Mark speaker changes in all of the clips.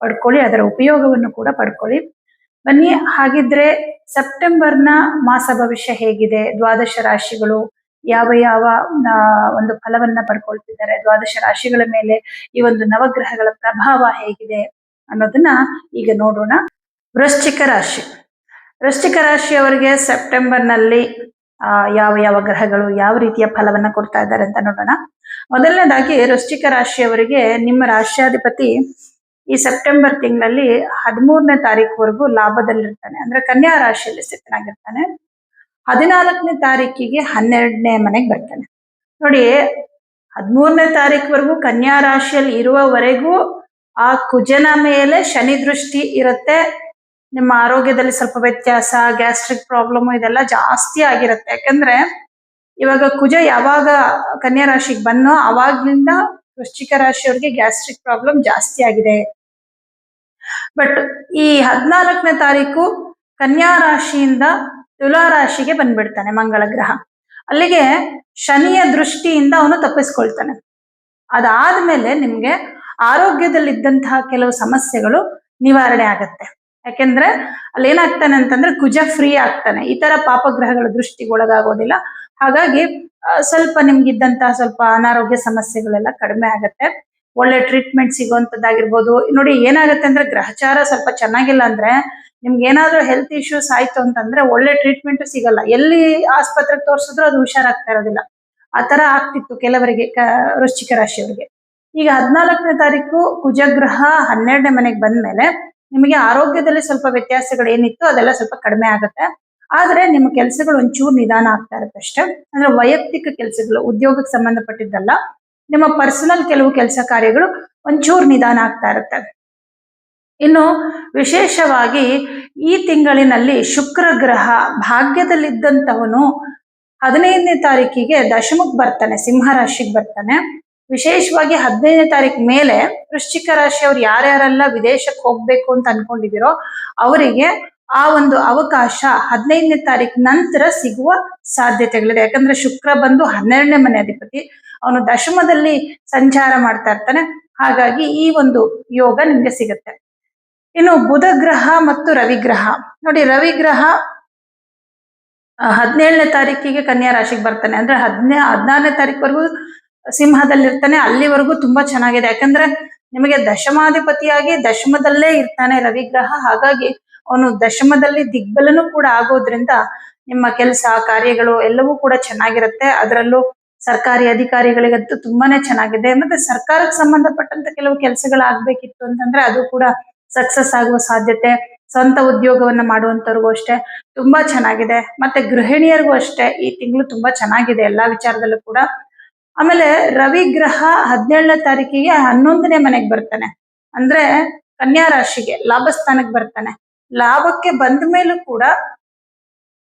Speaker 1: ಪಡ್ಕೊಳ್ಳಿ ಅದರ ಉಪಯೋಗವನ್ನು ಕೂಡ ಪಡ್ಕೊಳ್ಳಿ. ಬನ್ನಿ ಹಾಗಿದ್ರೆ ಸೆಪ್ಟೆಂಬರ್ನ ಮಾಸ ಭವಿಷ್ಯ ಹೇಗಿದೆ? ದ್ವಾದಶ ರಾಶಿಗಳು ಯಾವ ಯಾವ ಒಂದು ಫಲವನ್ನ ಪಡ್ಕೊಳ್ತಿದ್ದಾರೆ? ದ್ವಾದಶ ರಾಶಿಗಳ ಮೇಲೆ ಈ ಒಂದು ನವಗ್ರಹಗಳ ಪ್ರಭಾವ ಹೇಗಿದೆ ಅನ್ನೋದನ್ನ ಈಗ ನೋಡೋಣ. ವೃಶ್ಚಿಕ ರಾಶಿ. ವೃಶ್ಚಿಕ ರಾಶಿಯವರಿಗೆ ಸೆಪ್ಟೆಂಬರ್ನಲ್ಲಿ ಆ, ಯಾವ ಯಾವ ಗ್ರಹಗಳು ಯಾವ ರೀತಿಯ ಫಲವನ್ನ ಕೊಡ್ತಾ ಇದ್ದಾರೆ ಅಂತ ನೋಡೋಣ. ಮೊದಲನೇದಾಗಿ ವೃಶ್ಚಿಕ ರಾಶಿಯವರಿಗೆ ನಿಮ್ಮ ರಾಶ್ಯಾಧಿಪತಿ ಈ ಸೆಪ್ಟೆಂಬರ್ ತಿಂಗಳಲ್ಲಿ ಹದಿಮೂರನೇ ತಾರೀಕುವರೆಗೂ ಲಾಭದಲ್ಲಿರ್ತಾನೆ. ಅಂದ್ರೆ ಕನ್ಯಾ ರಾಶಿಯಲ್ಲಿ ಸ್ಥಿತನಾಗಿರ್ತಾನೆ. ಹದಿನಾಲ್ಕನೇ ತಾರೀಕಿಗೆ ಹನ್ನೆರಡನೇ ಮನೆಗೆ ಬರ್ತಾನೆ. ನೋಡಿ, ಹದಿಮೂರನೇ ತಾರೀಕುವರೆಗೂ ಕನ್ಯಾ ರಾಶಿಯಲ್ಲಿ ಇರುವವರೆಗೂ ಆ ಕುಜನ ಮೇಲೆ ಶನಿ ದೃಷ್ಟಿ ಇರುತ್ತೆ. ನಿಮ್ಮ ಆರೋಗ್ಯದಲ್ಲಿ ಸ್ವಲ್ಪ ವ್ಯತ್ಯಾಸ, ಗ್ಯಾಸ್ಟ್ರಿಕ್ ಪ್ರಾಬ್ಲಮ್ ಇದೆಲ್ಲ ಜಾಸ್ತಿ ಆಗಿರುತ್ತೆ. ಯಾಕಂದ್ರೆ ಇವಾಗ ಕುಜ ಯಾವಾಗ ಕನ್ಯಾ ರಾಶಿಗೆ ಬನ್ನೋ ಅವಾಗ್ಲಿಂದ ವೃಶ್ಚಿಕ ರಾಶಿಯವ್ರಿಗೆ ಗ್ಯಾಸ್ಟ್ರಿಕ್ ಪ್ರಾಬ್ಲಮ್ ಜಾಸ್ತಿ ಆಗಿದೆ. ಬಟ್ ಈ ಹದಿನಾಲ್ಕನೇ ತಾರೀಕು ಕನ್ಯಾ ರಾಶಿಯಿಂದ ತುಲಾ ರಾಶಿಗೆ ಬಂದ್ಬಿಡ್ತಾನೆ ಮಂಗಳ ಗ್ರಹ. ಅಲ್ಲಿಗೆ ಶನಿಯ ದೃಷ್ಟಿಯಿಂದ ಅವನು ತಪ್ಪಿಸ್ಕೊಳ್ತಾನೆ. ಅದಾದ್ಮೇಲೆ ನಿಮ್ಗೆ ಆರೋಗ್ಯದಲ್ಲಿದ್ದಂತಹ ಕೆಲವು ಸಮಸ್ಯೆಗಳು ನಿವಾರಣೆ ಆಗತ್ತೆ. ಯಾಕೆಂದ್ರೆ ಅಲ್ಲಿ ಏನಾಗ್ತಾನೆ ಅಂತಂದ್ರೆ ಕುಜ ಫ್ರೀ ಆಗ್ತಾನೆ. ಈ ತರ ಪಾಪಗ್ರಹಗಳ ದೃಷ್ಟಿಗೆ ಒಳಗಾಗೋದಿಲ್ಲ. ಹಾಗಾಗಿ ಸ್ವಲ್ಪ ನಿಮ್ಗಿದ್ದಂತಹ ಸ್ವಲ್ಪ ಅನಾರೋಗ್ಯ ಸಮಸ್ಯೆಗಳೆಲ್ಲ ಕಡಿಮೆ ಆಗತ್ತೆ. ಒಳ್ಳೆ ಟ್ರೀಟ್ಮೆಂಟ್ ಸಿಗುವಂತದ್ದಾಗಿರ್ಬೋದು. ನೋಡಿ, ಏನಾಗುತ್ತೆ ಅಂದ್ರೆ ಗ್ರಹಚಾರ ಸ್ವಲ್ಪ ಚೆನ್ನಾಗಿಲ್ಲ ಅಂದ್ರೆ ನಿಮ್ಗೆ ಏನಾದ್ರೂ ಹೆಲ್ತ್ ಇಶ್ಯೂಸ್ ಆಯ್ತು ಅಂತಂದ್ರೆ ಒಳ್ಳೆ ಟ್ರೀಟ್ಮೆಂಟ್ ಸಿಗಲ್ಲ. ಎಲ್ಲಿ ಆಸ್ಪತ್ರೆಗೆ ತೋರಿಸಿದ್ರು ಅದು ಹುಷಾರಾಗ್ತಾ ಇರೋದಿಲ್ಲ. ಆ ತರ ಆಗ್ತಿತ್ತು ಕೆಲವರಿಗೆ ವೃಶ್ಚಿಕ ರಾಶಿಯವರಿಗೆ. ಈಗ ಹದಿನಾಲ್ಕನೇ ತಾರೀಕು ಕುಜಗ್ರಹ ಹನ್ನೆರಡನೇ ಮನೆಗೆ ಬಂದ್ಮೇಲೆ ನಿಮಗೆ ಆರೋಗ್ಯದಲ್ಲಿ ಸ್ವಲ್ಪ ವ್ಯತ್ಯಾಸಗಳು ಏನಿತ್ತು ಅದೆಲ್ಲ ಸ್ವಲ್ಪ ಕಡಿಮೆ ಆಗುತ್ತೆ. ಆದ್ರೆ ನಿಮ್ಮ ಕೆಲಸಗಳು ಒಂಚೂರು ನಿಧಾನ ಆಗ್ತಾ ಇರುತ್ತೆ ಅಷ್ಟೇ. ಅಂದ್ರೆ ವೈಯಕ್ತಿಕ ಕೆಲಸಗಳು, ಉದ್ಯೋಗಕ್ಕೆ ಸಂಬಂಧಪಟ್ಟಿದ್ದಲ್ಲ ನಿಮ್ಮ ಪರ್ಸನಲ್ ಕೆಲವು ಕೆಲಸ ಕಾರ್ಯಗಳು ಒಂಚೂರು ನಿಧಾನ ಆಗ್ತಾ ಇರುತ್ತೆ. ಇನ್ನು ವಿಶೇಷವಾಗಿ ಈ ತಿಂಗಳಿನಲ್ಲಿ ಶುಕ್ರ ಗ್ರಹ ಭಾಗ್ಯದಲ್ಲಿದ್ದಂಥವನು ಹದಿನೈದನೇ ತಾರೀಕಿಗೆ ದಶಮಕ್ಕೆ ಬರ್ತಾನೆ, ಸಿಂಹ ರಾಶಿಗೆ ಬರ್ತಾನೆ. ವಿಶೇಷವಾಗಿ ಹದಿನೈದನೇ ತಾರೀಕು ಮೇಲೆ ವೃಶ್ಚಿಕ ರಾಶಿಯವ್ರು ಯಾರ್ಯಾರೆಲ್ಲ ವಿದೇಶಕ್ಕೆ ಹೋಗ್ಬೇಕು ಅಂತ ಅನ್ಕೊಂಡಿದಿರೋ ಅವರಿಗೆ ಆ ಒಂದು ಅವಕಾಶ ಹದಿನೈದನೇ ತಾರೀಕು ನಂತರ ಸಿಗುವ ಸಾಧ್ಯತೆಗಳಿದೆ. ಯಾಕಂದ್ರೆ ಶುಕ್ರ ಬಂದು ಹನ್ನೆರಡನೇ ಮನೆ ಅಧಿಪತಿ ಅವನು ದಶಮದಲ್ಲಿ ಸಂಚಾರ ಮಾಡ್ತಾ ಇರ್ತಾನೆ. ಹಾಗಾಗಿ ಈ ಒಂದು ಯೋಗ ನಿಮ್ಗೆ ಸಿಗುತ್ತೆ. ಇನ್ನು ಬುಧ ಗ್ರಹ ಮತ್ತು ರವಿಗ್ರಹ. ನೋಡಿ, ರವಿಗ್ರಹ ಹದಿನೇಳನೇ ತಾರೀಕಿಗೆ ಕನ್ಯಾ ರಾಶಿಗೆ ಬರ್ತಾನೆ. ಅಂದ್ರೆ ಹದಿನೇ, ಹದಿನಾರನೇ ತಾರೀಕುವರೆಗೂ ಸಿಂಹದಲ್ಲಿರ್ತಾನೆ. ಅಲ್ಲಿವರೆಗೂ ತುಂಬಾ ಚೆನ್ನಾಗಿದೆ. ಯಾಕಂದ್ರೆ ನಿಮಗೆ ದಶಮಾಧಿಪತಿಯಾಗಿ ದಶಮದಲ್ಲೇ ಇರ್ತಾನೆ ರವಿಗ್ರಹ. ಹಾಗಾಗಿ ಅವನು ದಶಮದಲ್ಲಿ ದಿಗ್ಬಲನೂ ಕೂಡ ಆಗೋದ್ರಿಂದ ನಿಮ್ಮ ಕೆಲಸ, ಕಾರ್ಯಗಳು ಎಲ್ಲವೂ ಕೂಡ ಚೆನ್ನಾಗಿರುತ್ತೆ. ಅದರಲ್ಲೂ ಸರ್ಕಾರಿ ಅಧಿಕಾರಿಗಳಿಗಂತೂ ತುಂಬಾನೇ ಚೆನ್ನಾಗಿದೆ. ಮತ್ತೆ ಸರ್ಕಾರಕ್ಕೆ ಸಂಬಂಧಪಟ್ಟಂತ ಕೆಲವು ಕೆಲಸಗಳು ಆಗ್ಬೇಕಿತ್ತು ಅಂತಂದ್ರೆ ಅದು ಕೂಡ ಸಕ್ಸಸ್ ಆಗುವ ಸಾಧ್ಯತೆ, ಸ್ವಂತ ಉದ್ಯೋಗವನ್ನ ಮಾಡುವಂತವ್ರಿಗೂ ಅಷ್ಟೇ ತುಂಬಾ ಚೆನ್ನಾಗಿದೆ. ಮತ್ತೆ ಗೃಹಿಣಿಯರಿಗೂ ಅಷ್ಟೇ ಈ ತಿಂಗಳು ತುಂಬಾ ಚೆನ್ನಾಗಿದೆ ಎಲ್ಲಾ ವಿಚಾರದಲ್ಲೂ ಕೂಡ. ಆಮೇಲೆ ರವಿ ಗ್ರಹ ಹದಿನೇಳನೇ ತಾರೀಕಿಗೆ ಹನ್ನೊಂದನೇ ಮನೆಗೆ ಬರ್ತಾನೆ. ಅಂದ್ರೆ ಕನ್ಯಾ ರಾಶಿಗೆ ಲಾಭಸ್ಥಾನಕ್ಕೆ ಬರ್ತಾನೆ. ಲಾಭಕ್ಕೆ ಬಂದ ಮೇಲೂ ಕೂಡ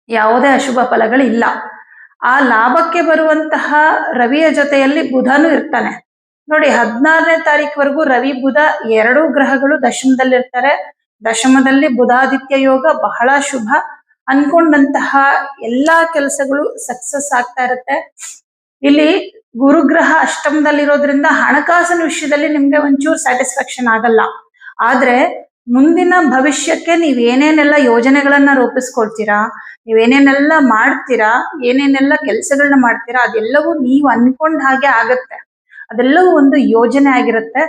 Speaker 1: ಯಾವುದೇ ಅಶುಭ ಫಲಗಳಿಲ್ಲ. ಆ ಲಾಭಕ್ಕೆ ಬರುವಂತಹ ರವಿಯ ಜೊತೆಯಲ್ಲಿ ಬುಧನು ಇರ್ತಾನೆ. ನೋಡಿ ಹದಿನಾರನೇ ತಾರೀಕುವರೆಗೂ ರವಿ, ಬುಧ ಎರಡೂ ಗ್ರಹಗಳು ದಶಮದಲ್ಲಿರ್ತಾರೆ. ದಶಮದಲ್ಲಿ ಬುಧಾದಿತ್ಯ ಯೋಗ ಬಹಳ ಶುಭ. ಅನ್ಕೊಂಡಂತಹ ಎಲ್ಲಾ ಕೆಲಸಗಳು ಸಕ್ಸಸ್ ಆಗ್ತಾ ಇರುತ್ತೆ. ಇಲ್ಲಿ ಗುರುಗ್ರಹ ಅಷ್ಟಮದಲ್ಲಿರೋದ್ರಿಂದ ಹಣಕಾಸಿನ ವಿಷಯದಲ್ಲಿ ನಿಮ್ಗೆ ಒಂಚೂರು ಸ್ಯಾಟಿಸ್ಫ್ಯಾಕ್ಷನ್ ಆಗಲ್ಲ. ಆದ್ರೆ ಮುಂದಿನ ಭವಿಷ್ಯಕ್ಕೆ ನೀವ್ ಏನೇನೆಲ್ಲ ಯೋಜನೆಗಳನ್ನ ರೂಪಿಸ್ಕೊಳ್ತೀರಾ ನೀವೇನೇನೆಲ್ಲ ಮಾಡ್ತೀರಾ, ಏನೇನೆಲ್ಲ ಕೆಲಸಗಳನ್ನ ಮಾಡ್ತೀರಾ, ಅದೆಲ್ಲವೂ ನೀವು ಅನ್ಕೊಂಡ ಹಾಗೆ ಆಗತ್ತೆ. ಅದೆಲ್ಲವೂ ಒಂದು ಯೋಜನೆ ಆಗಿರುತ್ತೆ.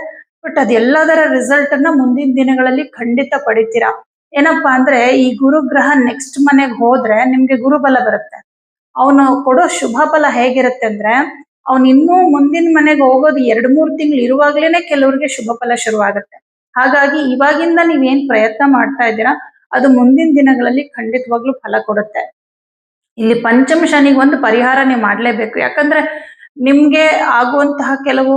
Speaker 1: ಬಟ್ ಅದೆಲ್ಲದರ ರಿಸಲ್ಟ್ ಅನ್ನ ಮುಂದಿನ ದಿನಗಳಲ್ಲಿ ಖಂಡಿತ ಪಡಿತೀರಾ. ಏನಪ್ಪಾ ಅಂದ್ರೆ ಈ ಗುರುಗ್ರಹ ನೆಕ್ಸ್ಟ್ ಮನೆಗೆ ಹೋದ್ರೆ ನಿಮ್ಗೆ ಗುರುಬಲ ಬರುತ್ತೆ. ಅವನು ಕೊಡೋ ಶುಭ ಫಲ ಹೇಗಿರುತ್ತೆ ಅಂದ್ರೆ, ಅವ್ನ್ ಇನ್ನೂ ಮುಂದಿನ ಮನೆಗೆ ಹೋಗೋದು ಎರಡ್ ಮೂರ್ ತಿಂಗಳು ಇರುವಾಗ್ಲೇನೆ ಕೆಲವ್ರಿಗೆ ಶುಭ ಫಲ ಶುರುವಾಗುತ್ತೆ. ಹಾಗಾಗಿ ಇವಾಗಿಂದ ನೀವೇನ್ ಪ್ರಯತ್ನ ಮಾಡ್ತಾ ಇದ್ದೀರಾ, ಅದು ಮುಂದಿನ ದಿನಗಳಲ್ಲಿ ಖಂಡಿತವಾಗ್ಲೂ ಫಲ ಕೊಡುತ್ತೆ. ಇಲ್ಲಿ ಪಂಚಮ ಶನಿಗೆ ಒಂದು ಪರಿಹಾರ ನೀವು ಮಾಡ್ಲೇಬೇಕು. ಯಾಕಂದ್ರೆ ನಿಮ್ಗೆ ಆಗುವಂತಹ ಕೆಲವು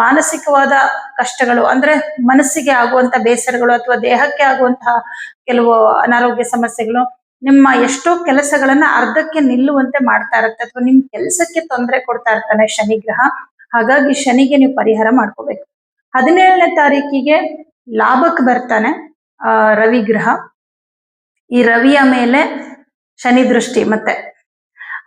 Speaker 1: ಮಾನಸಿಕವಾದ ಕಷ್ಟಗಳು, ಅಂದ್ರೆ ಮನಸ್ಸಿಗೆ ಆಗುವಂತ ಬೇಸರಗಳು ಅಥವಾ ದೇಹಕ್ಕೆ ಆಗುವಂತಹ ಕೆಲವು ಅನಾರೋಗ್ಯ ಸಮಸ್ಯೆಗಳು, ನಿಮ್ಮ ಎಷ್ಟೋ ಕೆಲಸಗಳನ್ನ ಅರ್ಧಕ್ಕೆ ನಿಲ್ಲುವಂತೆ ಮಾಡ್ತಾ ಇರುತ್ತೆ ಅಥವಾ ನಿಮ್ ಕೆಲಸಕ್ಕೆ ತೊಂದರೆ ಕೊಡ್ತಾ ಇರ್ತಾನೆ ಶನಿ ಗ್ರಹ, ಹಾಗಾಗಿ ಶನಿಗೆ ನೀವು ಪರಿಹಾರ ಮಾಡ್ಕೋಬೇಕು. ಹದಿನೇಳನೇ ತಾರೀಕಿಗೆ ಲಾಭಕ್ಕೆ ಬರ್ತಾನೆ ರವಿ ಗ್ರಹ ಈ ರವಿಯ ಮೇಲೆ ಶನಿ ದೃಷ್ಟಿ ಮತ್ತೆ.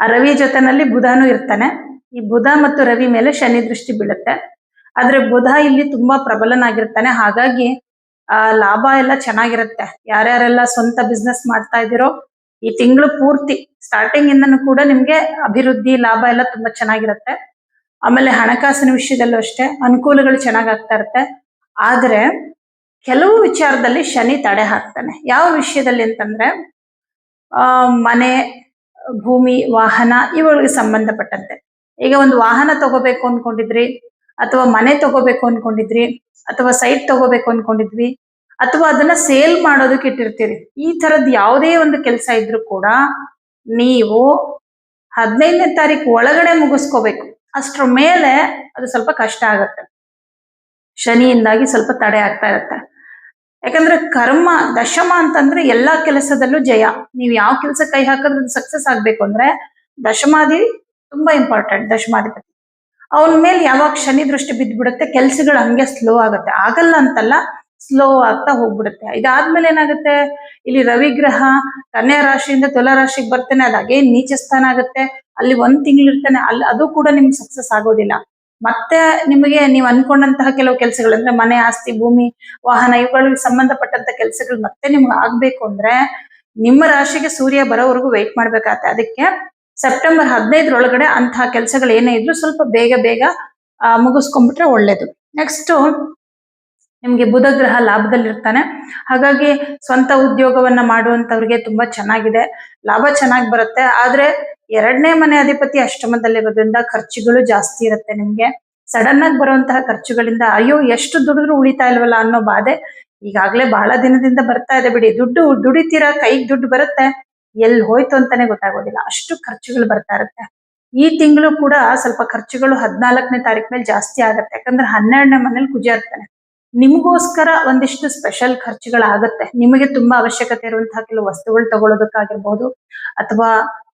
Speaker 1: ಆ ರವಿ ಜೊತೆನಲ್ಲಿ ಬುಧನೂ ಇರ್ತಾನೆ. ಈ ಬುಧ ಮತ್ತು ರವಿ ಮೇಲೆ ಶನಿ ದೃಷ್ಟಿ ಬೀಳುತ್ತೆ. ಆದ್ರೆ ಬುಧ ಇಲ್ಲಿ ತುಂಬಾ ಪ್ರಬಲನಾಗಿರ್ತಾನೆ. ಹಾಗಾಗಿ, ಆ, ಲಾಭ ಎಲ್ಲ ಚೆನ್ನಾಗಿರುತ್ತೆ. ಯಾರ್ಯಾರೆಲ್ಲ ಸ್ವಂತ ಬಿಸ್ನೆಸ್ ಮಾಡ್ತಾ ಇದ್ದೀರೋ, ಈ ತಿಂಗಳು ಪೂರ್ತಿ ಸ್ಟಾರ್ಟಿಂಗ್ ಇಂದನೂ ಕೂಡ ನಿಮ್ಗೆ ಅಭಿವೃದ್ಧಿ, ಲಾಭ ಎಲ್ಲ ತುಂಬಾ ಚೆನ್ನಾಗಿರುತ್ತೆ. ಆಮೇಲೆ ಹಣಕಾಸಿನ ವಿಷಯದಲ್ಲೂ ಅಷ್ಟೇ ಅನುಕೂಲಗಳು ಚೆನ್ನಾಗ್ ಆಗ್ತಾ ಇರುತ್ತೆ. ಆದರೆ ಕೆಲವು ವಿಚಾರದಲ್ಲಿ ಶನಿ ತಡೆ ಹಾಕ್ತಾನೆ. ಯಾವ ವಿಷಯದಲ್ಲಿ ಅಂತಂದ್ರೆ ಮನೆ, ಭೂಮಿ, ವಾಹನ ಇವುಗಳಿಗೆ ಸಂಬಂಧಪಟ್ಟಂತೆ. ಈಗ ಒಂದು ವಾಹನ ತಗೋಬೇಕು ಅನ್ಕೊಂಡಿದ್ರಿ, ಅಥವಾ ಮನೆ ತಗೋಬೇಕು ಅನ್ಕೊಂಡಿದ್ರಿ, ಅಥವಾ ಸೈಟ್ ತಗೋಬೇಕು ಅನ್ಕೊಂಡಿದ್ವಿ, ಅಥವಾ ಅದನ್ನ ಸೇಲ್ ಮಾಡೋದಕ್ಕೆ ಇಟ್ಟಿರ್ತೀರಿ, ಈ ತರದ್ ಯಾವುದೇ ಒಂದು ಕೆಲಸ ಇದ್ರೂ ಕೂಡ ನೀವು ಹದಿನೈದನೇ ತಾರೀಕು ಒಳಗಡೆ ಮುಗಿಸ್ಕೋಬೇಕು. ಅಷ್ಟ್ರ ಮೇಲೆ ಅದು ಸ್ವಲ್ಪ ಕಷ್ಟ ಆಗುತ್ತೆ. ಶನಿಯಿಂದಾಗಿ ಸ್ವಲ್ಪ ತಡೆ ಆಗ್ತಾ ಇರುತ್ತೆ. ಯಾಕಂದ್ರೆ ಕರ್ಮ, ದಶಮ ಅಂತಂದ್ರೆ ಎಲ್ಲಾ ಕೆಲಸದಲ್ಲೂ ಜಯ. ನೀವು ಯಾವ ಕೆಲಸ ಕೈ ಹಾಕಿದ್ರೆ ಸಕ್ಸಸ್ ಆಗ್ಬೇಕು ಅಂದ್ರೆ ದಶಮಾದಿ ತುಂಬಾ ಇಂಪಾರ್ಟೆಂಟ್ ದಶಮಾಧಿಪತಿ. ಅವನ ಮೇಲೆ ಯಾವಾಗ ಶನಿ ದೃಷ್ಟಿ ಬಿದ್ದ್ಬಿಡುತ್ತೆ ಕೆಲ್ಸಗಳು ಹಂಗೆ ಸ್ಲೋ ಆಗುತ್ತೆ. ಆಗಲ್ಲ ಅಂತಲ್ಲ ಸ್ಲೋ ಆಗ್ತಾ ಹೋಗ್ಬಿಡುತ್ತೆ. ಇದಾದ್ಮೇಲೆ ಏನಾಗುತ್ತೆ? ಇಲ್ಲಿ ರವಿ ಗ್ರಹ ಕನ್ಯಾ ರಾಶಿಯಿಂದ ತುಲಾ ರಾಶಿಗೆ ಬರ್ತಾನೆ, ಅದು ಅಗೇನ್ ನೀಚ ಸ್ಥಾನ ಆಗುತ್ತೆ. ಅಲ್ಲಿ ಒಂದ್ ತಿಂಗಳು ಇರ್ತಾನೆ ಅಲ್ಲಿ ಅದು ಕೂಡ ನಿಮ್ಗೆ ಸಕ್ಸಸ್ ಆಗೋದಿಲ್ಲ. ಮತ್ತೆ ನಿಮಗೆ ನೀವು ಅನ್ಕೊಂಡಂತಹ ಕೆಲವು ಕೆಲಸಗಳು, ಅಂದ್ರೆ ಮನೆ, ಆಸ್ತಿ, ಭೂಮಿ, ವಾಹನ, ಇವುಗಳಿಗೆ ಸಂಬಂಧಪಟ್ಟಂತ ಕೆಲಸಗಳು ಮತ್ತೆ ನಿಮ್ಗೆ ಆಗ್ಬೇಕು ಅಂದ್ರೆ ನಿಮ್ಮ ರಾಶಿಗೆ ಸೂರ್ಯ ಬರೋವರೆಗೂ ವೆಯ್ಟ್ ಮಾಡ್ಬೇಕಾಗತ್ತೆ. ಅದಕ್ಕೆ ಸೆಪ್ಟೆಂಬರ್ ಹದಿನೈದರೊಳಗಡೆ ಅಂತಹ ಕೆಲಸಗಳು ಏನೇ ಇದ್ರು ಸ್ವಲ್ಪ ಬೇಗ ಬೇಗ ಮುಗಿಸ್ಕೊಂಡ್ಬಿಟ್ರೆ ಒಳ್ಳೇದು. ನೆಕ್ಸ್ಟ್ ನಿಮ್ಗೆ ಬುಧ ಗ್ರಹ ಲಾಭದಲ್ಲಿರ್ತಾನೆ. ಹಾಗಾಗಿ ಸ್ವಂತ ಉದ್ಯೋಗವನ್ನ ಮಾಡುವಂತವ್ರಿಗೆ ತುಂಬಾ ಚೆನ್ನಾಗಿದೆ. ಲಾಭ ಚೆನ್ನಾಗಿ ಬರುತ್ತೆ. ಆದ್ರೆ ಎರಡನೇ ಮನೆ ಅಧಿಪತಿ ಅಷ್ಟಮದಲ್ಲಿರೋದ್ರಿಂದ ಖರ್ಚುಗಳು ಜಾಸ್ತಿ ಇರುತ್ತೆ ನಿಮ್ಗೆ. ಸಡನ್ ಆಗಿ ಬರುವಂತಹ ಖರ್ಚುಗಳಿಂದ ಅಯ್ಯೋ ಎಷ್ಟು ದುಡಿದ್ರು ಉಳಿತಾ ಇಲ್ವಲ್ಲ ಅನ್ನೋ ಬಾಧೆ ಈಗಾಗಲೇ ಬಹಳ ದಿನದಿಂದ ಬರ್ತಾ ಇದೆ ಬಿಡಿ. ದುಡ್ಡು ದುಡಿತೀರ? ಕೈಗೆ ದುಡ್ಡು ಬರುತ್ತೆ? ಎಲ್ಲಿ ಹೋಯ್ತು ಅಂತಾನೆ ಗೊತ್ತಾಗೋದಿಲ್ಲ. ಅಷ್ಟು ಖರ್ಚುಗಳು ಬರ್ತಾ ಇರುತ್ತೆ. ಈ ತಿಂಗಳು ಕೂಡ ಸ್ವಲ್ಪ ಖರ್ಚುಗಳು ಹದಿನಾಲ್ಕನೇ ತಾರೀಕು ಮೇಲೆ ಜಾಸ್ತಿ ಆಗುತ್ತೆ. ಯಾಕಂದ್ರೆ ಹನ್ನೆರಡನೇ ಮನೇಲಿ ಕುಜ ಇರ್ತಾನೆ ನಿಮಗೋಸ್ಕರ ಒಂದಿಷ್ಟು ಸ್ಪೆಷಲ್ ಖರ್ಚುಗಳಾಗುತ್ತೆ. ನಿಮಗೆ ತುಂಬಾ ಅವಶ್ಯಕತೆ ಇರುವಂತಹ ಕೆಲವು ವಸ್ತುಗಳು ತಗೊಳ್ಳೋದಕ್ಕಾಗಿರ್ಬೋದು, ಅಥವಾ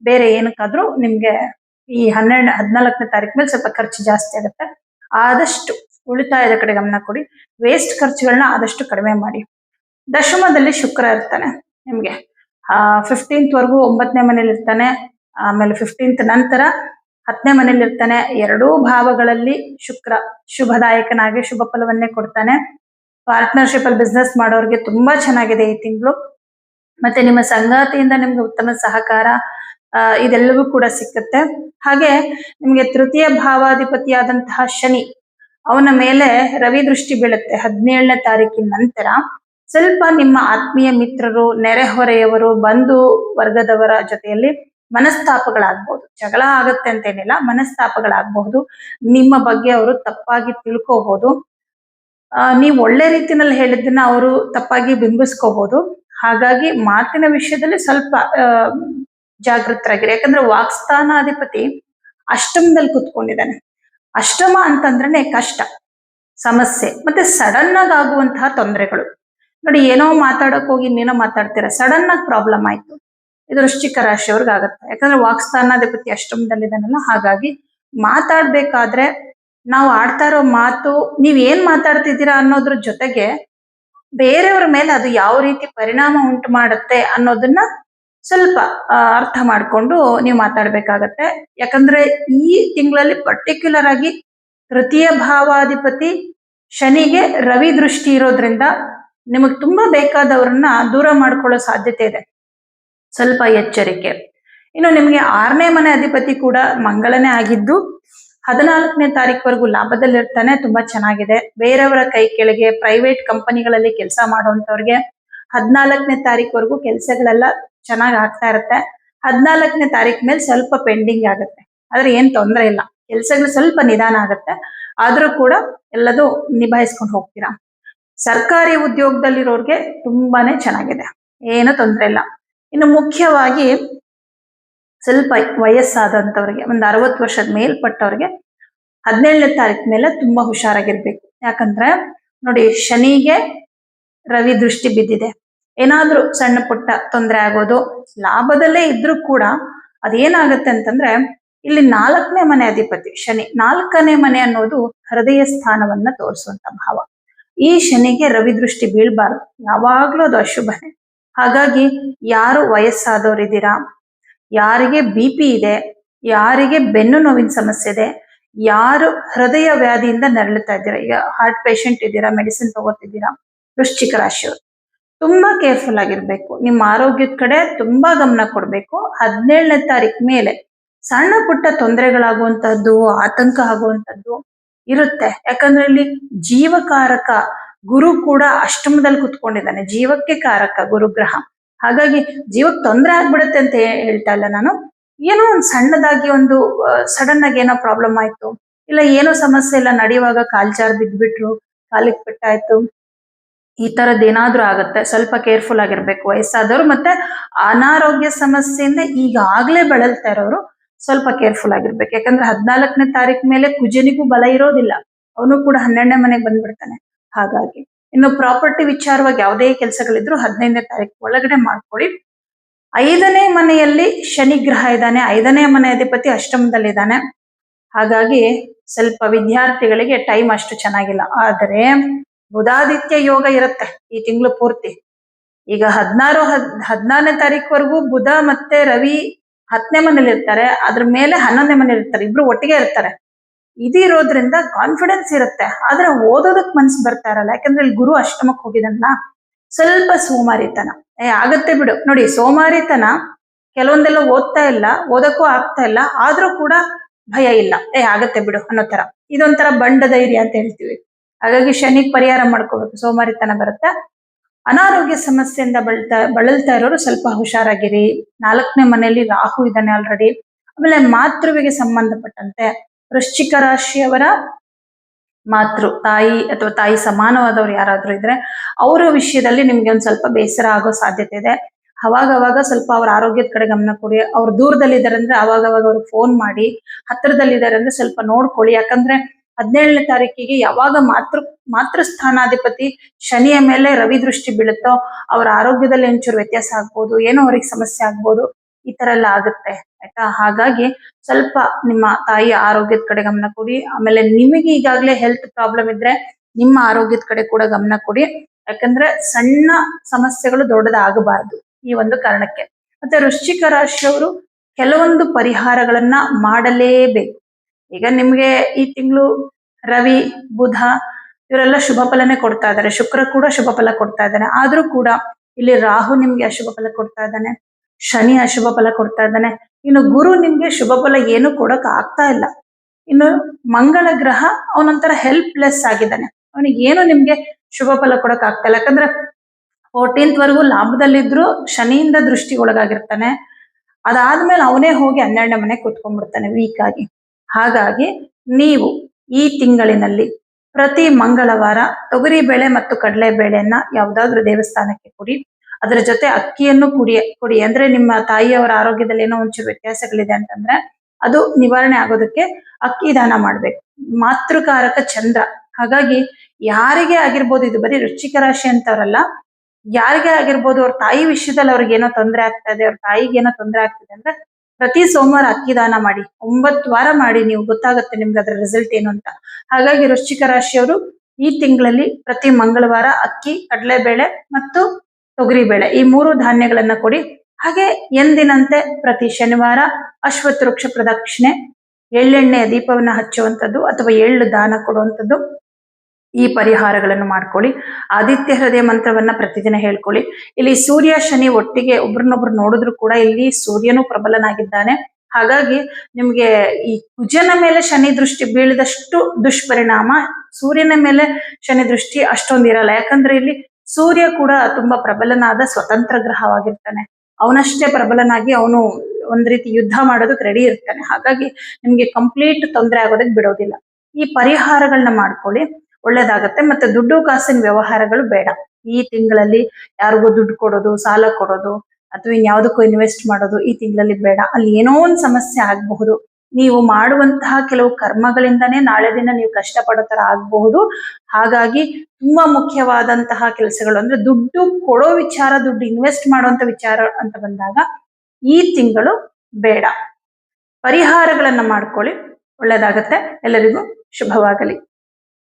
Speaker 1: ಬೇರೆ ಏನಕ್ಕಾದ್ರೂ ನಿಮ್ಗೆ ಈ ಹನ್ನೆರಡು, ಹದಿನಾಲ್ಕನೇ ತಾರೀಕು ಮೇಲೆ ಸ್ವಲ್ಪ ಖರ್ಚು ಜಾಸ್ತಿ ಆಗುತ್ತೆ. ಆದಷ್ಟು ಉಳಿತಾಯದ ಕಡೆ ಗಮನ ಕೊಡಿ. ವೇಸ್ಟ್ ಖರ್ಚುಗಳನ್ನ ಆದಷ್ಟು ಕಡಿಮೆ ಮಾಡಿ. ದಶಮದಲ್ಲಿ ಶುಕ್ರ ಇರ್ತಾನೆ ನಿಮ್ಗೆ. ಆ ಫಿಫ್ಟೀನ್ತ್ ವರೆಗೂ ಒಂಬತ್ತನೇ ಮನೇಲಿ ಇರ್ತಾನೆ ಆಮೇಲೆ ಫಿಫ್ಟೀನ್ತ್ ನಂತರ ಹತ್ತನೇ ಮನೇಲಿ ಇರ್ತಾನೆ ಎರಡೂ ಭಾವಗಳಲ್ಲಿ ಶುಕ್ರ, ಶುಭದಾಯಕನಾಗಿ ಶುಭ ಫಲವನ್ನೇ ಕೊಡ್ತಾನೆ. ಪಾರ್ಟ್ನರ್ಶಿಪ್ ಅಲ್ಲಿ ಬಿಸ್ನೆಸ್ ಮಾಡೋರಿಗೆ ತುಂಬಾ ಚೆನ್ನಾಗಿದೆ ಈ ತಿಂಗಳು. ಮತ್ತೆ ನಿಮ್ಮ ಸಂಗಾತಿಯಿಂದ ನಿಮ್ಗೆ ಉತ್ತಮ ಸಹಕಾರ ಇದೆಲ್ಲವೂ ಕೂಡ ಸಿಕ್ಕುತ್ತೆ. ಹಾಗೆ ನಿಮ್ಗೆ ತೃತೀಯ ಭಾವಾಧಿಪತಿಯಾದಂತಹ ಶನಿ, ಅವನ ಮೇಲೆ ರವಿ ದೃಷ್ಟಿ ಬೀಳುತ್ತೆ ಹದಿನೇಳನೇ ತಾರೀಕಿನ ನಂತರ. ಸ್ವಲ್ಪ ನಿಮ್ಮ ಆತ್ಮೀಯ ಮಿತ್ರರು, ನೆರೆಹೊರೆಯವರು ಬಂಧು ವರ್ಗದವರ ಜೊತೆಯಲ್ಲಿ ಮನಸ್ತಾಪಗಳಾಗ್ಬಹುದು ಜಗಳ ಆಗತ್ತೆ ಅಂತೇನಿಲ್ಲ, ಮನಸ್ತಾಪಗಳಾಗಬಹುದು. ನಿಮ್ಮ ಬಗ್ಗೆ ಅವರು ತಪ್ಪಾಗಿ ತಿಳ್ಕೋಬಹುದು ನೀವು ಒಳ್ಳೆ ರೀತಿನಲ್ಲಿ ಹೇಳಿದ್ದನ್ನ ಅವರು ತಪ್ಪಾಗಿ ಬಿಂಬಿಸ್ಕೋಬಹುದು ಹಾಗಾಗಿ ಮಾತಿನ ವಿಷಯದಲ್ಲಿ ಸ್ವಲ್ಪ ಜಾಗೃತರಾಗಿರಿ. ಯಾಕಂದ್ರೆ ವಾಕ್ಸ್ಥಾನಾಧಿಪತಿ ಅಷ್ಟಮದಲ್ಲಿ ಕುತ್ಕೊಂಡಿದ್ದಾನೆ. ಅಷ್ಟಮ ಅಂತಂದ್ರೆ ಕಷ್ಟ, ಸಮಸ್ಯೆ, ಮತ್ತೆ ಸಡನ್ ಆಗಿ ಆಗುವಂತಹ ತೊಂದರೆಗಳು. ನೋಡಿ, ಏನೋ ಮಾತಾಡಕ್ ಹೋಗಿ ಇನ್ನೇನೋ ಮಾತಾಡ್ತೀರಾ ಸಡನ್ ಆಗಿ ಪ್ರಾಬ್ಲಮ್ ಆಯ್ತು. ಇದು ವೃಶ್ಚಿಕ ರಾಶಿಯವ್ರಿಗೆ ಆಗುತ್ತೆ. ಯಾಕಂದ್ರೆ ವಾಕ್ಸ್ಥಾನಾಧಿಪತಿ ಅಷ್ಟಮದಲ್ಲಿದ್ದಾನಲ್ಲ, ಹಾಗಾಗಿ ಮಾತಾಡ್ಬೇಕಾದ್ರೆ ನಾವು ಆಡ್ತಾ ಇರೋ ಮಾತು, ನೀವ್ ಏನ್ ಮಾತಾಡ್ತಿದ್ದೀರಾ ಅನ್ನೋದ್ರ ಜೊತೆಗೆ ಬೇರೆಯವ್ರ ಮೇಲೆ ಅದು ಯಾವ ರೀತಿ ಪರಿಣಾಮ ಉಂಟು ಮಾಡುತ್ತೆ ಅನ್ನೋದನ್ನ ಸ್ವಲ್ಪ ಅರ್ಥ ಮಾಡ್ಕೊಂಡು ನೀವು ಮಾತಾಡ್ಬೇಕಾಗತ್ತೆ. ಯಾಕಂದ್ರೆ ಈ ತಿಂಗಳಲ್ಲಿ ಪರ್ಟಿಕ್ಯುಲರ್ ಆಗಿ ತೃತೀಯ ಭಾವಾಧಿಪತಿ ಶನಿಗೆ ರವಿ ದೃಷ್ಟಿ ಇರೋದ್ರಿಂದ ನಿಮಗೆ ತುಂಬಾ ಬೇಕಾದವ್ರನ್ನ ದೂರ ಮಾಡ್ಕೊಳ್ಳೋ ಸಾಧ್ಯತೆ ಇದೆ. ಸ್ವಲ್ಪ ಎಚ್ಚರಿಕೆ. ಇನ್ನು ನಿಮಗೆ ಆರನೇ ಮನೆ ಅಧಿಪತಿ ಕೂಡ ಮಂಗಳನೇ ಆಗಿದ್ದು, ಹದಿನಾಲ್ಕನೇ ತಾರೀಕುವರೆಗೂ ಲಾಭದಲ್ಲಿರ್ತಾನೆ, ತುಂಬಾ ಚೆನ್ನಾಗಿದೆ. ಬೇರೆಯವರ ಕೈ ಕೆಳಗೆ ಪ್ರೈವೇಟ್ ಕಂಪನಿಗಳಲ್ಲಿ ಕೆಲಸ ಮಾಡುವಂತವ್ರಿಗೆ ಹದಿನಾಲ್ಕನೇ ತಾರೀಕುವರೆಗೂ ಕೆಲಸಗಳೆಲ್ಲ ಚೆನ್ನಾಗಿ ಆಗ್ತಾ ಇರುತ್ತೆ. ಹದಿನಾಲ್ಕನೇ ತಾರೀಕು ಮೇಲೆ ಸ್ವಲ್ಪ ಪೆಂಡಿಂಗ್ ಆಗುತ್ತೆ. ಆದ್ರೆ ಏನ್ ತೊಂದರೆ ಇಲ್ಲ. ಕೆಲಸಗಳು ಸ್ವಲ್ಪ ನಿಧಾನ ಆಗುತ್ತೆ. ಆದ್ರೂ ಕೂಡ ಎಲ್ಲದೂ ನಿಭಾಯಿಸ್ಕೊಂಡು ಹೋಗ್ತೀರಾ? ಸರ್ಕಾರಿ ಉದ್ಯೋಗದಲ್ಲಿರೋರ್ಗೆ ತುಂಬಾನೇ ಚೆನ್ನಾಗಿದೆ. ಏನು ತೊಂದರೆ ಇಲ್ಲ. ಇನ್ನು ಮುಖ್ಯವಾಗಿ ಸ್ವಲ್ಪ ವಯಸ್ಸಾದಂಥವ್ರಿಗೆ ಒಂದು ಅರವತ್ತು ವರ್ಷದ ಮೇಲ್ಪಟ್ಟವ್ರಿಗೆ ಹದಿನೇಳನೇ ತಾರೀಕು ಮೇಲೆ ತುಂಬಾ ಹುಷಾರಾಗಿರ್ಬೇಕು. ಯಾಕಂದ್ರೆ ನೋಡಿ, ಶನಿಗೆ ರವಿ ದೃಷ್ಟಿ ಬಿದ್ದಿದೆ. ಏನಾದ್ರೂ ಸಣ್ಣ ಪುಟ್ಟ ತೊಂದರೆ ಆಗೋದು, ಲಾಭದಲ್ಲೇ ಇದ್ರೂ ಕೂಡ ಅದೇನಾಗುತ್ತೆ ಅಂತಂದ್ರೆ, ಇಲ್ಲಿ ನಾಲ್ಕನೇ ಮನೆ ಅಧಿಪತಿ ಶನಿ, ನಾಲ್ಕನೇ ಮನೆ ಅನ್ನೋದು ಹೃದಯ ಸ್ಥಾನವನ್ನ ತೋರಿಸುವಂತ ಭಾವ. ಈ ಶನಿಗೆ ರವಿ ದೃಷ್ಟಿ ಬೀಳ್ಬಾರ್ದು. ಯಾವಾಗ್ಲೂ ಅದು ಅಶುಭನೇ. ಹಾಗಾಗಿ ಯಾರು ವಯಸ್ಸಾದವರಿದ್ದೀರಾ? ಯಾರಿಗೆ ಬಿ ಪಿ ಇದೆ? ಯಾರಿಗೆ ಬೆನ್ನು ನೋವಿನ ಸಮಸ್ಯೆ ಇದೆ? ಯಾರು ಹೃದಯ ವ್ಯಾಧಿಯಿಂದ ನರಳುತ್ತಾ ಇದ್ದೀರಾ? ಈಗ ಹಾರ್ಟ್ ಪೇಷಂಟ್ ಇದ್ದೀರಾ? ಮೆಡಿಸಿನ್ ತಗೋತಿದ್ದೀರಾ? ವೃಶ್ಚಿಕ ರಾಶಿಯವರು. ತುಂಬಾ ಕೇರ್ಫುಲ್ ಆಗಿರ್ಬೇಕು. ನಿಮ್ಮ ಆರೋಗ್ಯದ ಕಡೆ ತುಂಬಾ ಗಮನ ಕೊಡ್ಬೇಕು. ಹದಿನೇಳನೇ ತಾರೀಕು ಮೇಲೆ ಸಣ್ಣ ಪುಟ್ಟ ತೊಂದರೆಗಳಾಗುವಂತಹದ್ದು, ಆತಂಕ ಆಗುವಂತದ್ದು ಇರುತ್ತೆ. ಯಾಕಂದ್ರೆ ಇಲ್ಲಿ ಜೀವಕಾರಕ ಗುರು ಕೂಡ ಅಷ್ಟಮದಲ್ಲಿ ಕುತ್ಕೊಂಡಿದ್ದಾನೆ. ಜೀವಕ್ಕೆ ಕಾರಕ ಗುರುಗ್ರಹ. ಹಾಗಾಗಿ ಜೀವಕ್ಕೆ ತೊಂದರೆ ಆಗ್ಬಿಡುತ್ತೆ ಅಂತ ಹೇಳ್ತಾ ಇಲ್ಲ ನಾನು. ಏನೋ ಒಂದು ಸಣ್ಣದಾಗಿ ಒಂದು ಸಡನ್ ಆಗಿ ಏನೋ ಪ್ರಾಬ್ಲಮ್ ಆಯ್ತು. ಇಲ್ಲ, ಏನೋ ಸಮಸ್ಯೆ ಇಲ್ಲ ನಡೆಯುವಾಗ ಕಾಲ್ಚಾರ್ ಬಿದ್ಬಿಟ್ರು, ಕಾಲಿಗೆ ಪೆಟ್ಟಾಯ್ತು. ಈ ತರದ್ ಏನಾದ್ರೂ ಆಗುತ್ತೆ. ಸ್ವಲ್ಪ ಕೇರ್ಫುಲ್ ಆಗಿರ್ಬೇಕು. ವಯಸ್ಸಾದವರು ಮತ್ತೆ ಅನಾರೋಗ್ಯ ಸಮಸ್ಯೆಯಿಂದ ಈಗಾಗ್ಲೇ ಬಳಲ್ತಾ ಇರೋರು ಸ್ವಲ್ಪ ಕೇರ್ಫುಲ್ ಆಗಿರ್ಬೇಕು. ಯಾಕಂದ್ರೆ ಹದಿನಾಲ್ಕನೇ ತಾರೀಕು ಮೇಲೆ ಕುಜನಿಗೂ ಬಲ ಇರೋದಿಲ್ಲ. ಅವನು ಕೂಡ ಹನ್ನೆರಡನೇ ಮನೆಗೆ ಬಂದ್ಬಿಡ್ತಾನೆ. ಹಾಗಾಗಿ. ಇನ್ನು ಪ್ರಾಪರ್ಟಿ ವಿಚಾರವಾಗಿ ಯಾವುದೇ ಕೆಲಸಗಳಿದ್ರು ಹದಿನೈದನೇ ತಾರೀಕು ಒಳಗಡೆ ಮಾಡ್ಕೊಳ್ಳಿ. ಐದನೇ ಮನೆಯಲ್ಲಿ ಶನಿ ಗ್ರಹ ಇದ್ದಾನೆ. ಐದನೇ ಮನೆ ಅಧಿಪತಿ ಅಷ್ಟಮದಲ್ಲಿದ್ದಾನೆ. ಹಾಗಾಗಿ ಸ್ವಲ್ಪ ವಿದ್ಯಾರ್ಥಿಗಳಿಗೆ ಟೈಮ್ ಅಷ್ಟು ಚೆನ್ನಾಗಿಲ್ಲ. ಆದರೆ ಬುಧಾದಿತ್ಯ ಯೋಗ ಇರುತ್ತೆ ಈ ತಿಂಗಳು ಪೂರ್ತಿ. ಈಗ ಹದಿನಾರು ಹದ್, ಹದಿನಾರನೇ ತಾರೀಕುವರೆಗೂ ಬುಧ ಮತ್ತೆ ರವಿ ಹತ್ತನೇ ಮನೇಲಿ ಇರ್ತಾರೆ ಅದ್ರ ಮೇಲೆ ಹನ್ನೊಂದನೇ ಮನೇಲಿ ಇರ್ತಾರೆ ಇಬ್ರು ಒಟ್ಟಿಗೆ ಇರ್ತಾರೆ. ಇದಿರೋದ್ರಿಂದ ಕಾನ್ಫಿಡೆನ್ಸ್ ಇರುತ್ತೆ. ಆದ್ರೆ ಓದೋದಕ್ ಮನ್ಸು ಬರ್ತಾ ಇರಲ್ಲ. ಯಾಕಂದ್ರೆ ಇಲ್ಲಿ ಗುರು ಅಷ್ಟಮಕ್ಕೆ ಹೋಗಿದನ್ನ ಸ್ವಲ್ಪ ಸೋಮಾರಿತನ. ಏ, ಆಗತ್ತೆ ಬಿಡು. ನೋಡಿ, ಸೋಮಾರಿತನ ಕೆಲವೊಂದೆಲ್ಲ ಓದ್ತಾ ಇಲ್ಲ, ಓದಕ್ಕೂ ಆಗ್ತಾ ಇಲ್ಲ, ಆದ್ರೂ ಕೂಡ ಭಯ ಇಲ್ಲ. ಏ, ಆಗತ್ತೆ ಬಿಡು ಅನ್ನೋ ತರ ಇದೊಂಥರ ಬಂಡ ಧೈರ್ಯ ಅಂತ ಹೇಳ್ತೀವಿ. ಹಾಗಾಗಿ ಶನಿಗ್ ಪರಿಹಾರ ಮಾಡ್ಕೋಬೇಕು. ಸೋಮಾರಿತನ ಬರುತ್ತೆ. ಅನಾರೋಗ್ಯ ಸಮಸ್ಯೆಯಿಂದ ಬಳ್ತಾ ಬಳಲ್ತಾ ಇರೋರು ಸ್ವಲ್ಪ ಹುಷಾರಾಗಿರಿ. ನಾಲ್ಕನೇ ಮನೆಯಲ್ಲಿ ರಾಹು ಇದ್ದಾನೆ ಆಲ್ರೆಡಿ ಆಮೇಲೆ ಮಾತೃವಿಗೆ ಸಂಬಂಧಪಟ್ಟಂತೆ ವೃಶ್ಚಿಕ ರಾಶಿಯವರ ಮಾತೃ, ತಾಯಿ ಅಥವಾ ತಾಯಿ ಸಮಾನವಾದವ್ರು ಯಾರಾದ್ರೂ ಇದ್ರೆ ಅವರ ವಿಷಯದಲ್ಲಿ ನಿಮ್ಗೆ ಒಂದ್ ಸ್ವಲ್ಪ ಬೇಸರ ಆಗೋ ಸಾಧ್ಯತೆ ಇದೆ. ಅವಾಗ ಅವಾಗ ಸ್ವಲ್ಪ ಅವ್ರ ಆರೋಗ್ಯದ ಕಡೆ ಗಮನ ಕೊಡಿ. ಅವ್ರು ದೂರದಲ್ಲಿದ್ದಾರೆ ಅಂದ್ರೆ ಅವಾಗ ಅವಾಗ ಅವ್ರು ಫೋನ್ ಮಾಡಿ ಹತ್ತಿರದಲ್ಲಿದ್ದಾರೆ ಅಂದ್ರೆ ಸ್ವಲ್ಪ ನೋಡ್ಕೊಳ್ಳಿ. ಯಾಕಂದ್ರೆ ಹದಿನೇಳನೇ ತಾರೀಕಿಗೆ ಯಾವಾಗ ಮಾತೃ ಮಾತೃ ಸ್ಥಾನಾಧಿಪತಿ ಶನಿಯ ಮೇಲೆ ರವಿ ದೃಷ್ಟಿ ಬೀಳುತ್ತೋ, ಅವರ ಆರೋಗ್ಯದಲ್ಲಿ ಒಂಚೂರು ವ್ಯತ್ಯಾಸ ಆಗ್ಬೋದು, ಏನೋ ಅವ್ರಿಗೆ ಸಮಸ್ಯೆ ಆಗ್ಬೋದು. ಈ ತರ ಎಲ್ಲ ಆಗುತ್ತೆ, ಆಯ್ತಾ? ಹಾಗಾಗಿ ಸ್ವಲ್ಪ ನಿಮ್ಮ ತಾಯಿಯ ಆರೋಗ್ಯದ ಕಡೆ ಗಮನ ಕೊಡಿ. ಆಮೇಲೆ ನಿಮಗೆ ಈಗಾಗಲೇ ಹೆಲ್ತ್ ಪ್ರಾಬ್ಲಮ್ ಇದ್ರೆ ನಿಮ್ಮ ಆರೋಗ್ಯದ ಕಡೆ ಕೂಡ ಗಮನ ಕೊಡಿ. ಯಾಕಂದ್ರೆ ಸಣ್ಣ ಸಮಸ್ಯೆಗಳು ದೊಡ್ಡದಾಗಬಾರದು ಈ ಒಂದು ಕಾರಣಕ್ಕೆ. ಮತ್ತೆ ವೃಶ್ಚಿಕ ರಾಶಿಯವರು ಕೆಲವೊಂದು ಪರಿಹಾರಗಳನ್ನ ಮಾಡಲೇಬೇಕು. ಈಗ ನಿಮ್ಗೆ ಈ ತಿಂಗಳು ರವಿ, ಬುಧ ಇವರೆಲ್ಲ ಶುಭ ಫಲನೇ ಕೊಡ್ತಾ ಇದ್ದಾರೆ. ಶುಕ್ರ ಕೂಡ ಶುಭ ಫಲ ಕೊಡ್ತಾ ಇದ್ದಾನೆ. ಆದ್ರೂ ಕೂಡ ಇಲ್ಲಿ ರಾಹು ನಿಮ್ಗೆ ಅಶುಭ ಫಲ ಕೊಡ್ತಾ ಇದ್ದಾನೆ. ಶನಿ ಅಶುಭ ಫಲ ಕೊಡ್ತಾ ಇದ್ದಾನೆ. ಇನ್ನು ಗುರು ನಿಮ್ಗೆ ಶುಭ ಫಲ ಏನು ಕೊಡಕ್ ಆಗ್ತಾ ಇಲ್ಲ. ಇನ್ನು ಮಂಗಳ ಗ್ರಹ ಅವನೊಂಥರ ಹೆಲ್ಪ್ಲೆಸ್ ಆಗಿದ್ದಾನೆ. ಅವನಿಗೆ ಏನು ನಿಮ್ಗೆ ಶುಭ ಫಲ ಕೊಡಕ್ ಆಗ್ತಾ ಇಲ್ಲ. ಯಾಕಂದ್ರೆ ಫೋರ್ಟೀನ್ತ್ ವರೆಗೂ ಲಾಭದಲ್ಲಿದ್ರು ಶನಿಯಿಂದ ದೃಷ್ಟಿ ಒಳಗಾಗಿರ್ತಾನೆ ಅದಾದ್ಮೇಲೆ ಅವನೇ ಹೋಗಿ ಹನ್ನೆರಡನೇ ಮನೆ ಕುತ್ಕೊಂಡ್ಬಿಡ್ತಾನೆ ವೀಕ್ ಆಗಿ. ಹಾಗಾಗಿ ನೀವು ಈ ತಿಂಗಳಿನಲ್ಲಿ ಪ್ರತಿ ಮಂಗಳವಾರ ತೊಗರಿ ಬೇಳೆ ಮತ್ತು ಕಡಲೆ ಬೇಳೆಯನ್ನ ಯಾವ್ದಾದ್ರು ದೇವಸ್ಥಾನಕ್ಕೆ ಕೊಡಿ. ಅದರ ಜೊತೆ ಅಕ್ಕಿಯನ್ನು ಕುಡಿ, ಕೊಡಿ. ಅಂದ್ರೆ ನಿಮ್ಮ ತಾಯಿಯವರ ಆರೋಗ್ಯದಲ್ಲಿ ಏನೋ ಒಂಚೂರು ವ್ಯತ್ಯಾಸಗಳಿದೆ ಅಂತಂದ್ರೆ ಅದು ನಿವಾರಣೆ ಆಗೋದಕ್ಕೆ ಅಕ್ಕಿ ದಾನ ಮಾಡ್ಬೇಕು. ಮಾತೃಕಾರಕ ಚಂದ್ರ. ಹಾಗಾಗಿ ಯಾರಿಗೆ ಆಗಿರ್ಬೋದು, ಇದು ಬರೀ ವೃಶ್ಚಿಕ ರಾಶಿ ಅಂತವ್ರಲ್ಲ, ಯಾರಿಗೆ ಆಗಿರ್ಬೋದು ಅವ್ರ ತಾಯಿ ವಿಷಯದಲ್ಲಿ ಅವ್ರಿಗೆ ಏನೋ ತೊಂದರೆ ಆಗ್ತಾ ಇದೆ, ಅವ್ರ ತಾಯಿಗೆ ಏನೋ ತೊಂದರೆ ಆಗ್ತಿದೆ ಅಂದ್ರೆ ಪ್ರತಿ ಸೋಮವಾರ ಅಕ್ಕಿ ದಾನ ಮಾಡಿ. ಒಂಬತ್ತು ವಾರ ಮಾಡಿ, ನೀವು ಗೊತ್ತಾಗುತ್ತೆ ನಿಮ್ಗೆ ಅದ್ರ ರಿಸಲ್ಟ್ ಏನು ಅಂತ. ಹಾಗಾಗಿ ವೃಶ್ಚಿಕ ರಾಶಿಯವರು ಈ ತಿಂಗಳಲ್ಲಿ ಪ್ರತಿ ಮಂಗಳವಾರ ಅಕ್ಕಿ, ಕಡಲೆಬೇಳೆ ಮತ್ತು ತೊಗರಿಬೇಳೆ. ಈ ಮೂರು ಧಾನ್ಯಗಳನ್ನ ಕೊಡಿ. ಹಾಗೆ ಎಂದಿನಂತೆ ಪ್ರತಿ ಶನಿವಾರ ಅಶ್ವತ್ಥ ವೃಕ್ಷ ಪ್ರದಕ್ಷಿಣೆ, ಎಳ್ಳೆಣ್ಣೆಯ ದೀಪವನ್ನ ಹಚ್ಚುವಂಥದ್ದು ಅಥವಾ ಎಳ್ಳು ದಾನ ಕೊಡುವಂಥದ್ದು ಈ ಪರಿಹಾರಗಳನ್ನು ಮಾಡ್ಕೊಳ್ಳಿ. ಆದಿತ್ಯ ಹೃದಯ ಮಂತ್ರವನ್ನ ಪ್ರತಿದಿನ ಹೇಳ್ಕೊಳ್ಳಿ. ಇಲ್ಲಿ ಸೂರ್ಯ, ಶನಿ ಒಟ್ಟಿಗೆ ಒಬ್ರನ್ನೊಬ್ರು ನೋಡಿದ್ರು ಕೂಡ ಇಲ್ಲಿ ಸೂರ್ಯನು ಪ್ರಬಲನಾಗಿದ್ದಾನೆ. ಹಾಗಾಗಿ ನಿಮ್ಗೆ ಈ ಕುಜನ ಮೇಲೆ ಶನಿ ದೃಷ್ಟಿ ಬೀಳಿದಷ್ಟು ದುಷ್ಪರಿಣಾಮ, ಸೂರ್ಯನ ಮೇಲೆ ಶನಿ ದೃಷ್ಟಿ ಅಷ್ಟೊಂದಿರಲ್ಲ. ಯಾಕಂದ್ರೆ ಇಲ್ಲಿ ಸೂರ್ಯ ಕೂಡ ತುಂಬಾ ಪ್ರಬಲನಾದ ಸ್ವತಂತ್ರ ಗ್ರಹವಾಗಿರ್ತಾನೆ. ಅವನಷ್ಟೇ ಪ್ರಬಲನಾಗಿ ಅವನು ಒಂದ್ ರೀತಿ ಯುದ್ಧ ಮಾಡೋದಕ್ಕೆ ರೆಡಿ ಇರ್ತಾನೆ. ಹಾಗಾಗಿ ನಿಮ್ಗೆ ಕಂಪ್ಲೀಟ್ ತೊಂದರೆ ಆಗೋದಕ್ಕೆ ಬಿಡೋದಿಲ್ಲ. ಈ ಪರಿಹಾರಗಳನ್ನ ಮಾಡ್ಕೊಳ್ಳಿ. ಒಳ್ಳೇದಾಗತ್ತೆ. ಮತ್ತೆ ದುಡ್ಡು ಕಾಸಿನ ವ್ಯವಹಾರಗಳು ಬೇಡ. ಈ ತಿಂಗಳಲ್ಲಿ ಯಾರಿಗೂ ದುಡ್ಡು ಕೊಡೋದು, ಸಾಲ ಕೊಡೋದು, ಅಥವಾ ಇನ್ಯಾವುದಕ್ಕೂ ಇನ್ವೆಸ್ಟ್ ಮಾಡೋದು ಈ ತಿಂಗಳಲ್ಲಿ ಬೇಡ. ಅಲ್ಲಿ ಏನೋ ಒಂದು ಸಮಸ್ಯೆ ಆಗಬಹುದು. ನೀವು ಮಾಡುವಂತಹ ಕೆಲವು ಕರ್ಮಗಳಿಂದನೇ ನಾಳೆ ದಿನ ನೀವು ಕಷ್ಟಪಡೋ ತರ ಆಗಬಹುದು. ಹಾಗಾಗಿ ತುಂಬಾ ಮುಖ್ಯವಾದಂತಹ ಕೆಲಸಗಳು ಅಂದ್ರೆ ದುಡ್ಡು ಕೊಡೋ ವಿಚಾರ, ದುಡ್ಡು ಇನ್ವೆಸ್ಟ್ ಮಾಡುವಂತ ವಿಚಾರ ಅಂತ ಬಂದಾಗ ಈ ತಿಂಗಳು ಬೇಡ. ಪರಿಹಾರಗಳನ್ನ ಮಾಡ್ಕೊಳ್ಳಿ. ಒಳ್ಳೇದಾಗತ್ತೆ. ಎಲ್ಲರಿಗೂ ಶುಭವಾಗಲಿ.